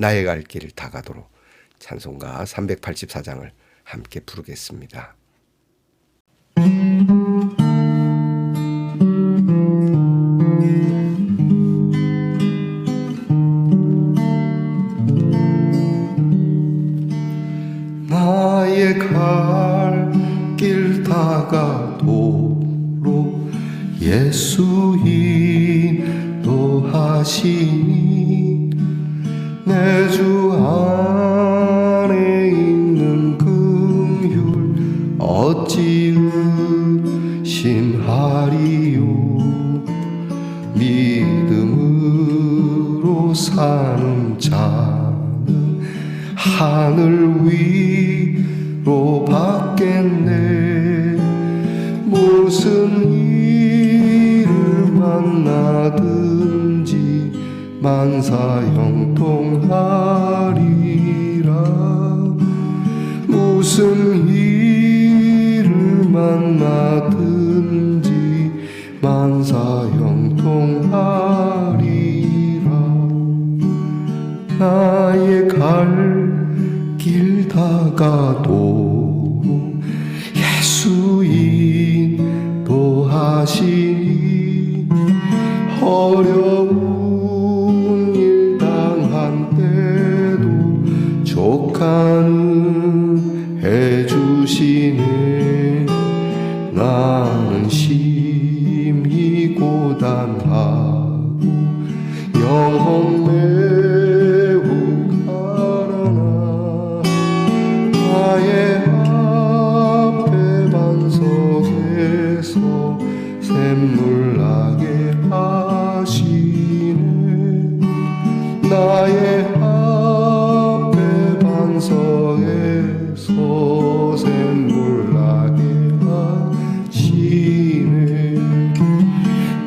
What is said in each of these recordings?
나의 갈 길을 다 가도록 찬송가 384장을 함께 부르겠습니다. 받겠네. 무슨 일을 만나든지 만나든지 만사 형통하리라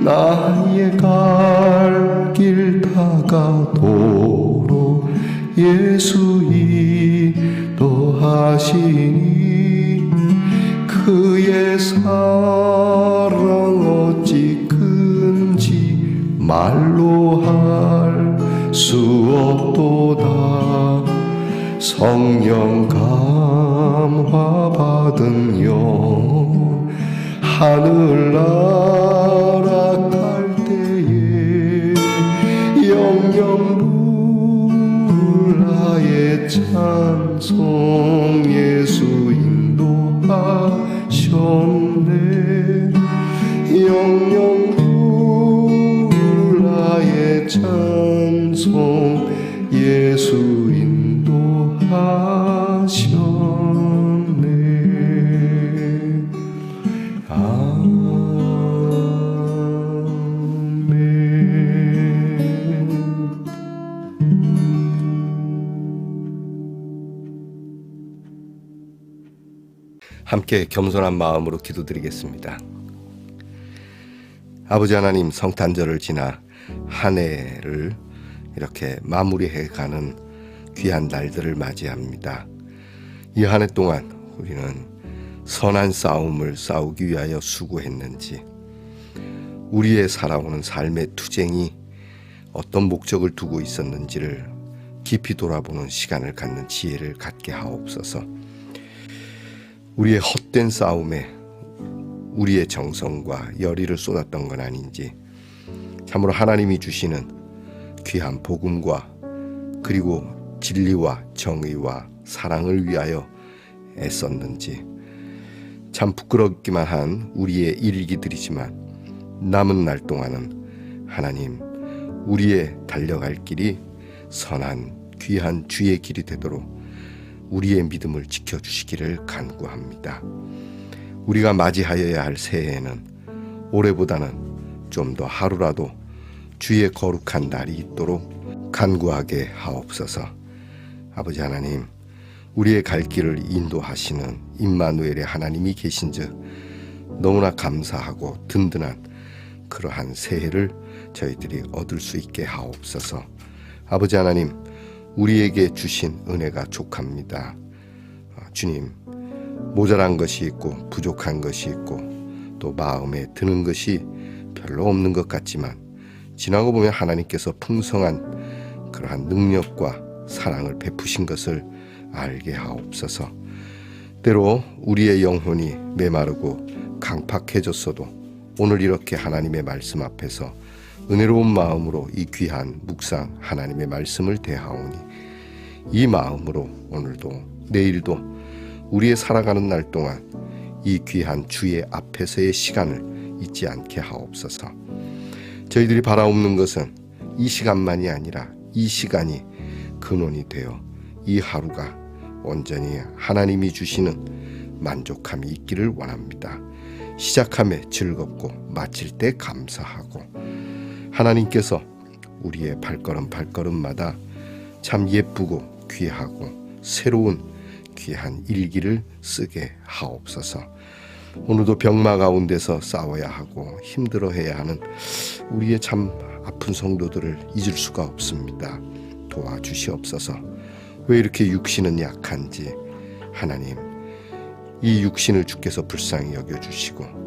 나의 갈 길 다가도록 예수 인도하시니 그의 사랑 어찌 큰지 말로 할 수 없도다. 성령 감화 받은 영 하늘나 함께 겸손한 마음으로 기도드리겠습니다. 아버지 하나님 성탄절을 지나 한 해를 이렇게 마무리해 가는 귀한 날들을 맞이합니다. 이 한 해 동안 우리는 선한 싸움을 싸우기 위하여 수고했는지 우리의 살아오는 삶의 투쟁이 어떤 목적을 두고 있었는지를 깊이 돌아보는 시간을 갖는 지혜를 갖게 하옵소서. 우리의 헛된 싸움에 우리의 정성과 열의를 쏟았던 건 아닌지 참으로 하나님이 주시는 귀한 복음과 그리고 진리와 정의와 사랑을 위하여 애썼는지 참 부끄럽기만 한 우리의 일기들이지만 남은 날 동안은 하나님 우리의 달려갈 길이 선한 귀한 주의 길이 되도록 우리의 믿음을 지켜주시기를 간구합니다. 우리가 맞이하여야 할 새해에는 올해보다는 좀 더 하루라도 주의 거룩한 날이 있도록 간구하게 하옵소서. 아버지 하나님, 우리의 갈 길을 인도하시는 임마누엘의 하나님이 계신즉 너무나 감사하고 든든한 그러한 새해를 저희들이 얻을 수 있게 하옵소서. 아버지 하나님, 우리에게 주신 은혜가 족합니다. 아, 주님, 모자란 것이 있고 부족한 것이 있고 또 마음에 드는 것이 별로 없는 것 같지만 지나고 보면 하나님께서 풍성한 그러한 능력과 사랑을 베푸신 것을 알게 하옵소서. 때로 우리의 영혼이 메마르고 강팍해졌어도 오늘 이렇게 하나님의 말씀 앞에서 은혜로운 마음으로 이 귀한 묵상 하나님의 말씀을 대하오니 이 마음으로 오늘도 내일도 우리의 살아가는 날 동안 이 귀한 주의 앞에서의 시간을 잊지 않게 하옵소서. 저희들이 바라옵는 것은 이 시간만이 아니라 이 시간이 근원이 되어 이 하루가 온전히 하나님이 주시는 만족함이 있기를 원합니다. 시작함에 즐겁고 마칠 때 감사하고 하나님께서 우리의 발걸음 발걸음마다 참 예쁘고 귀하고 새로운 귀한 일기를 쓰게 하옵소서. 오늘도 병마 가운데서 싸워야 하고 힘들어해야 하는 우리의 참 아픈 성도들을 잊을 수가 없습니다. 도와주시옵소서. 왜 이렇게 육신은 약한지 하나님 이 육신을 주께서 불쌍히 여겨 주시고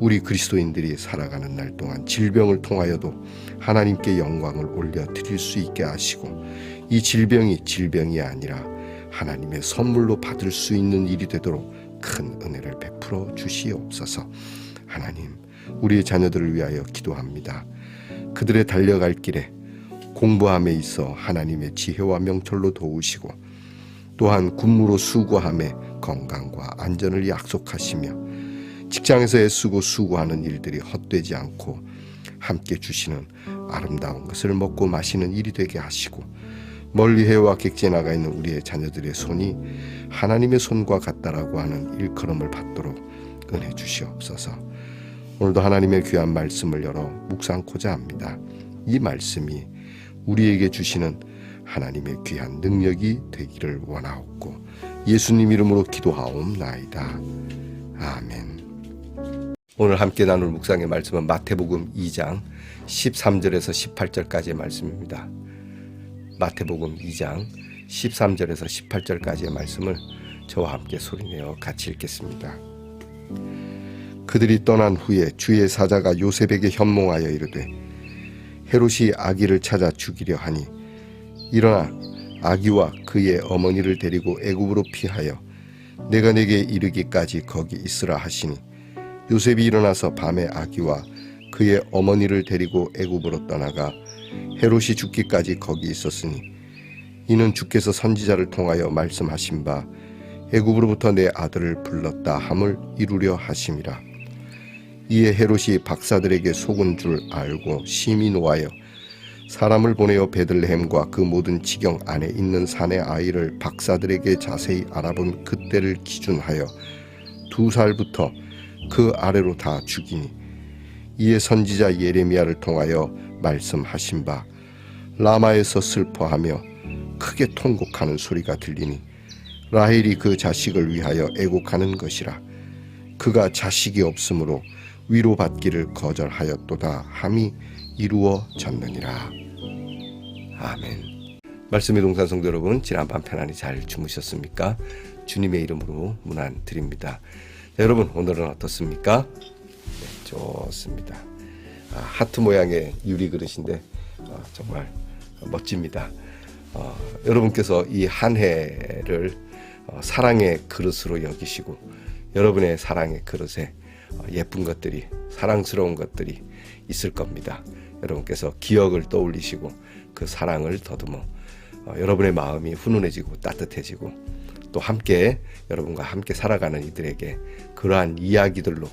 우리 그리스도인들이 살아가는 날 동안 질병을 통하여도 하나님께 영광을 올려 드릴 수 있게 하시고 이 질병이 질병이 아니라 하나님의 선물로 받을 수 있는 일이 되도록 큰 은혜를 베풀어 주시옵소서. 하나님, 우리의 자녀들을 위하여 기도합니다. 그들의 달려갈 길에 공부함에 있어 하나님의 지혜와 명철로 도우시고 또한 군무로 수고함에 건강과 안전을 약속하시며 직장에서 애쓰고 수고하는 일들이 헛되지 않고 함께 주시는 아름다운 것을 먹고 마시는 일이 되게 하시고 멀리 해와 객지에 나가 있는 우리의 자녀들의 손이 하나님의 손과 같다라고 하는 일컬음을 받도록 은혜 주시옵소서. 오늘도 하나님의 귀한 말씀을 열어 묵상코자 합니다. 이 말씀이 우리에게 주시는 하나님의 귀한 능력이 되기를 원하옵고 예수님 이름으로 기도하옵나이다. 아멘. 오늘 함께 나눌 묵상의 말씀은 마태복음 2장 13절에서 18절까지의 말씀입니다. 마태복음 2장 13절에서 18절까지의 말씀을 저와 함께 소리내어 같이 읽겠습니다. 그들이 떠난 후에 주의 사자가 요셉에게 현몽하여 이르되 헤롯이 아기를 찾아 죽이려 하니 일어나 아기와 그의 어머니를 데리고 애굽으로 피하여 내가 내게 이르기까지 거기 있으라 하시니 요셉이 일어나서 밤에 아기와 그의 어머니를 데리고 애굽으로 떠나가 헤롯이 죽기까지 거기 있었으니 이는 주께서 선지자를 통하여 말씀하신 바 애굽으로부터 내 아들을 불렀다 함을 이루려 하심이라. 이에 헤롯이 박사들에게 속은 줄 알고 심히 노하여 사람을 보내어 베들레헴과 그 모든 지경 안에 있는 산의 아이를 박사들에게 자세히 알아본 그때를 기준하여 두 살부터 그 아래로 다 죽이니 이에 선지자 예레미야를 통하여 말씀하신 바 라마에서 슬퍼하며 크게 통곡하는 소리가 들리니 라헬이 그 자식을 위하여 애곡하는 것이라 그가 자식이 없으므로 위로받기를 거절하였도다 함이 이루어졌느니라. 아멘. 말씀의 동산 성도 여러분 지난 밤 편안히 잘 주무셨습니까? 주님의 이름으로 문안 드립니다. 자, 여러분 오늘은 어떻습니까? 네, 좋습니다 아, 하트 모양의 유리 그릇인데 어, 정말 멋집니다. 어, 여러분께서 이 한 해를 어, 사랑의 그릇으로 여기시고 여러분의 사랑의 그릇에 어, 예쁜 것들이 사랑스러운 것들이 있을 겁니다. 여러분께서 기억을 떠올리시고 그 사랑을 더듬어 어, 여러분의 마음이 훈훈해지고 따뜻해지고 또 함께 여러분과 함께 살아가는 이들에게 그러한 이야기들로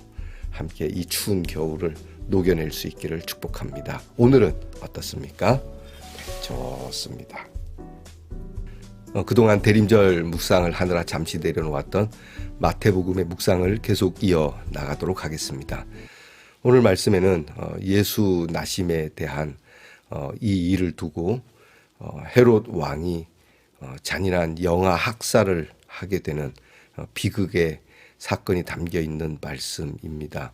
함께 이 추운 겨울을 녹여낼 수 있기를 축복합니다. 오늘은 어떻습니까? 네, 좋습니다. 어, 그동안 대림절 묵상을 하느라 잠시 내려놓았던 마태복음의 묵상을 계속 이어 나가도록 하겠습니다. 오늘 말씀에는 어, 예수 나심에 대한 어, 이 일을 두고 어, 헤롯 왕이 어, 잔인한 영아 학살을 하게 되는 어, 비극의 사건이 담겨 있는 말씀입니다.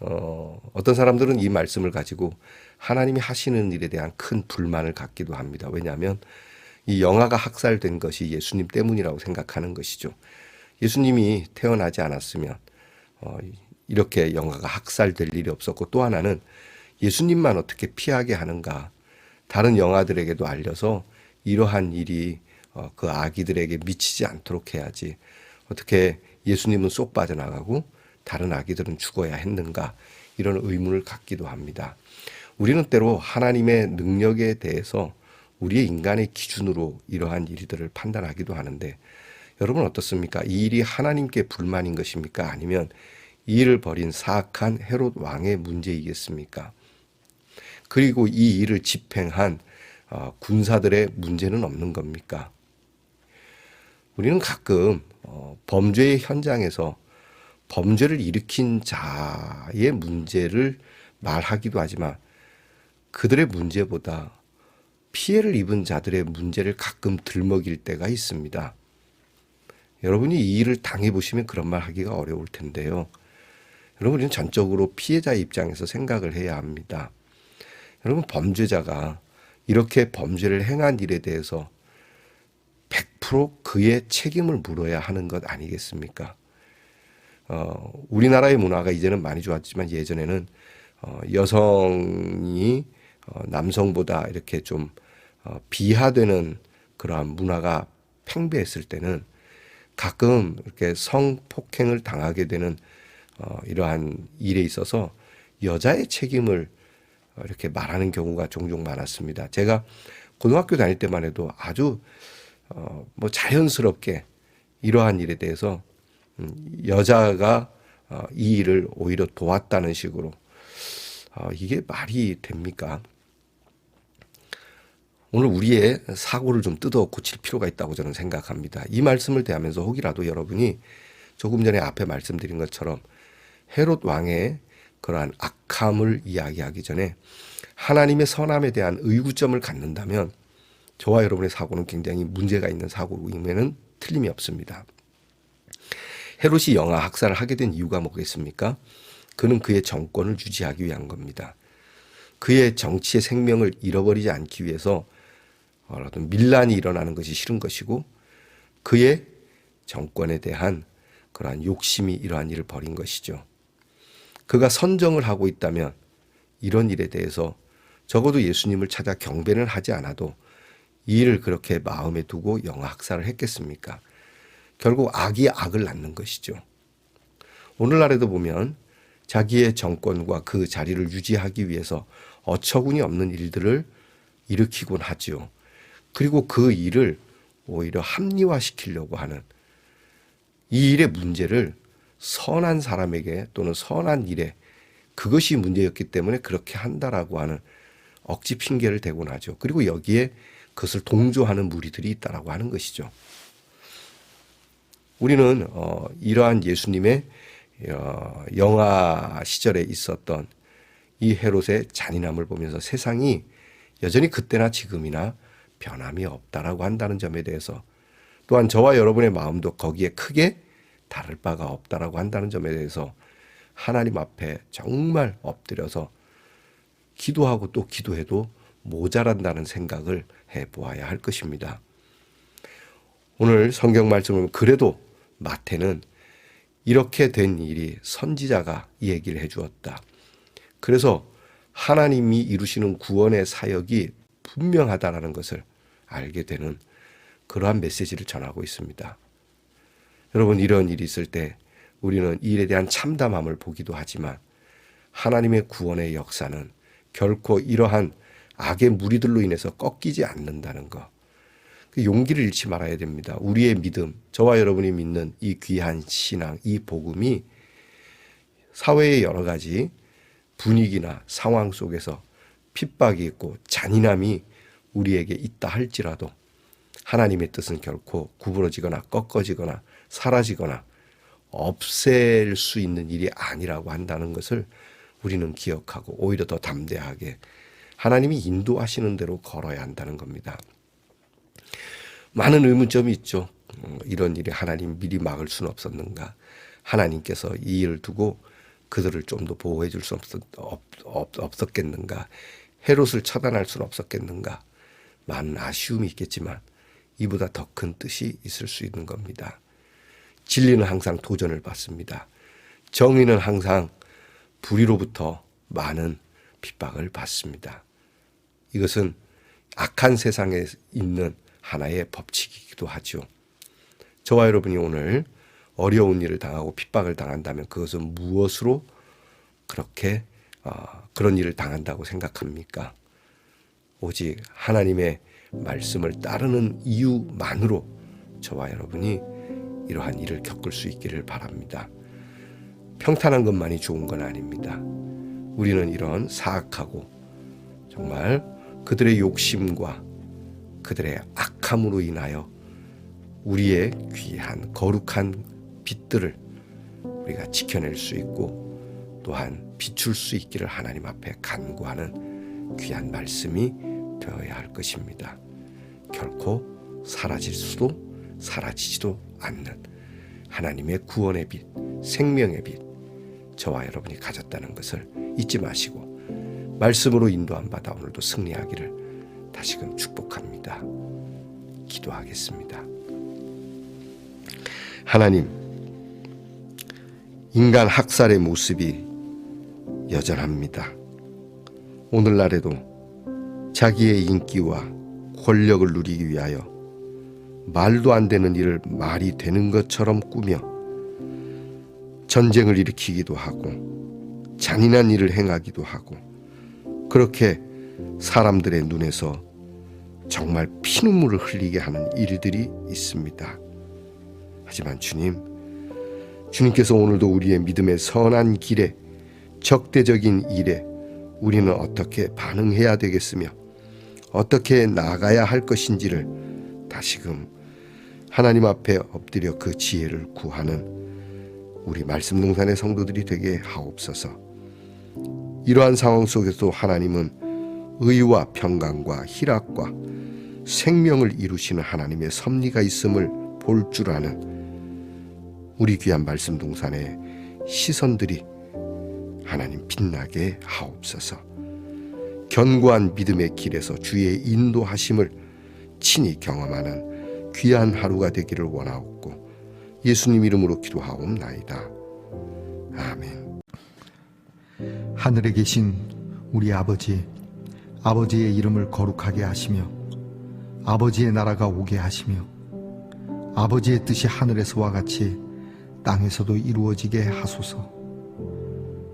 어, 어떤 사람들은 이 말씀을 가지고 하나님이 하시는 일에 대한 큰 불만을 갖기도 합니다. 왜냐하면 이 영아가 학살된 것이 예수님 때문이라고 생각하는 것이죠. 예수님이 태어나지 않았으면 어, 이렇게 영아가 학살될 일이 없었고 또 하나는 예수님만 어떻게 피하게 하는가 다른 영아들에게도 알려서 이러한 일이 어, 그 아기들에게 미치지 않도록 해야지 어떻게 예수님은 쏙 빠져나가고 다른 아기들은 죽어야 했는가 이런 의문을 갖기도 합니다. 우리는 때로 하나님의 능력에 대해서 우리의 인간의 기준으로 이러한 일들을 판단하기도 하는데 여러분 어떻습니까? 이 일이 하나님께 불만인 것입니까? 아니면 이 일을 벌인 사악한 헤롯 왕의 문제이겠습니까? 그리고 이 일을 집행한 어, 군사들의 문제는 없는 겁니까? 우리는 가끔 어, 범죄의 현장에서 범죄를 일으킨 자의 문제를 말하기도 하지만 그들의 문제보다 피해를 입은 자들의 문제를 가끔 들먹일 때가 있습니다. 여러분이 이 일을 당해보시면 그런 말 하기가 어려울 텐데요. 여러분, 우리는 전적으로 피해자의 입장에서 생각을 해야 합니다. 여러분, 범죄자가 이렇게 범죄를 행한 일에 대해서 100% 그의 책임을 물어야 하는 것 아니겠습니까? 어, 우리나라의 문화가 이제는 많이 좋았지만 예전에는 어, 여성이 어, 남성보다 이렇게 좀 어, 비하되는 그러한 문화가 팽배했을 때는 가끔 이렇게 성폭행을 당하게 되는 어, 이러한 일에 있어서 여자의 책임을 어, 이렇게 말하는 경우가 종종 많았습니다. 제가 고등학교 다닐 때만 해도 아주 어, 뭐 자연스럽게 이러한 일에 대해서 음, 여자가 어, 이 일을 오히려 도왔다는 식으로 어, 이게 말이 됩니까? 오늘 우리의 사고를 좀 뜯어 고칠 필요가 있다고 저는 생각합니다. 이 말씀을 대하면서 혹이라도 여러분이 조금 전에 앞에 말씀드린 것처럼 헤롯 왕의 그러한 악함을 이야기하기 전에 하나님의 선함에 대한 의구점을 갖는다면 저와 여러분의 사고는 굉장히 문제가 있는 사고임에는 틀림이 없습니다. 헤롯이 영아 학살을 하게 된 이유가 뭐겠습니까? 그는 그의 정권을 유지하기 위한 겁니다. 그의 정치의 생명을 잃어버리지 않기 위해서 어떤 밀란이 일어나는 것이 싫은 것이고 그의 정권에 대한 그러한 욕심이 이러한 일을 벌인 것이죠. 그가 선정을 하고 있다면 이런 일에 대해서 적어도 예수님을 찾아 경배를 하지 않아도 이 일을 그렇게 마음에 두고 영아 학살을 했겠습니까? 결국 악이 악을 낳는 것이죠. 오늘날에도 보면 자기의 정권과 그 자리를 유지하기 위해서 어처구니 없는 일들을 일으키곤 하지요. 그리고 그 일을 오히려 합리화시키려고 하는 이 일의 문제를 선한 사람에게 또는 선한 일에 그것이 문제였기 때문에 그렇게 한다라고 하는 억지 핑계를 대곤 하죠. 그리고 여기에 그것을 동조하는 무리들이 있다라고 하는 것이죠. 우리는 어, 이러한 예수님의 어, 영아 시절에 있었던 이 헤롯의 잔인함을 보면서 세상이 여전히 그때나 지금이나 변함이 없다라고 한다는 점에 대해서 또한 저와 여러분의 마음도 거기에 크게 다를 바가 없다라고 한다는 점에 대해서 하나님 앞에 정말 엎드려서 기도하고 또 기도해도 모자란다는 생각을 해 보아야 할 것입니다. 오늘 성경 말씀을 그래도 마태는 이렇게 된 일이 선지자가 이 얘기를 해 주었다. 그래서 하나님이 이루시는 구원의 사역이 분명하다라는 것을 알게 되는 그러한 메시지를 전하고 있습니다. 여러분 이런 일이 있을 때 우리는 이 일에 대한 참담함을 보기도 하지만 하나님의 구원의 역사는 결코 이러한 악의 무리들로 인해서 꺾이지 않는다는 것. 그 용기를 잃지 말아야 됩니다. 우리의 믿음, 저와 여러분이 믿는 이 귀한 신앙, 이 복음이 사회의 여러 가지 분위기나 상황 속에서 핍박이 있고 잔인함이 우리에게 있다 할지라도 하나님의 뜻은 결코 구부러지거나 꺾어지거나 사라지거나 없앨 수 있는 일이 아니라고 한다는 것을 우리는 기억하고 오히려 더 담대하게 하나님이 인도하시는 대로 걸어야 한다는 겁니다. 많은 의문점이 있죠. 어, 이런 일이 하나님 미리 막을 수는 없었는가? 하나님께서 이 일을 두고 그들을 좀 더 보호해 줄 수 없었겠는가? 헤롯을 차단할 수는 없었겠는가? 많은 아쉬움이 있겠지만 이보다 더 큰 뜻이 있을 수 있는 겁니다. 진리는 항상 도전을 받습니다. 정의는 항상 불의로부터 많은 핍박을 받습니다. 이것은 악한 세상에 있는 하나의 법칙이기도 하죠. 저와 여러분이 오늘 어려운 일을 당하고 핍박을 당한다면 그것은 무엇으로 그렇게 어, 그런 일을 당한다고 생각합니까? 오직 하나님의 말씀을 따르는 이유만으로 저와 여러분이 이러한 일을 겪을 수 있기를 바랍니다. 평탄한 것만이 좋은 건 아닙니다. 우리는 이런 사악하고 정말 그들의 욕심과 그들의 악함으로 인하여 우리의 귀한 거룩한 빛들을 우리가 지켜낼 수 있고 또한 비출 수 있기를 하나님 앞에 간구하는 귀한 말씀이 되어야 할 것입니다. 결코 사라질 수도 사라지지도 않는 하나님의 구원의 빛, 생명의 빛, 저와 여러분이 가졌다는 것을 잊지 마시고 말씀으로 인도한 바다 오늘도 승리하기를 다시금 축복합니다. 기도하겠습니다. 하나님, 인간 학살의 모습이 여전합니다. 오늘날에도 자기의 인기와 권력을 누리기 위하여 말도 안 되는 일을 말이 되는 것처럼 꾸며 전쟁을 일으키기도 하고 잔인한 일을 행하기도 하고 그렇게 사람들의 눈에서 정말 피눈물을 흘리게 하는 일들이 있습니다. 하지만 주님, 주님께서 오늘도 우리의 믿음의 선한 길에 적대적인 일에 우리는 어떻게 반응해야 되겠으며 어떻게 나아가야 할 것인지를 다시금 하나님 앞에 엎드려 그 지혜를 구하는 우리 말씀 동산의 성도들이 되게 하옵소서. 이러한 상황 속에서 하나님은 의와 평강과 희락과 생명을 이루시는 하나님의 섭리가 있음을 볼 줄 아는 우리 귀한 말씀 동산의 시선들이 하나님 빛나게 하옵소서. 견고한 믿음의 길에서 주의 인도하심을 친히 경험하는 귀한 하루가 되기를 원하옵고 예수님 이름으로 기도하옵나이다. 아멘. 하늘에 계신 우리 아버지, 아버지의 이름을 거룩하게 하시며, 아버지의 나라가 오게 하시며, 아버지의 뜻이 하늘에서와 같이 땅에서도 이루어지게 하소서.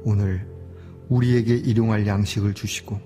오늘 우리에게 일용할 양식을 주시고,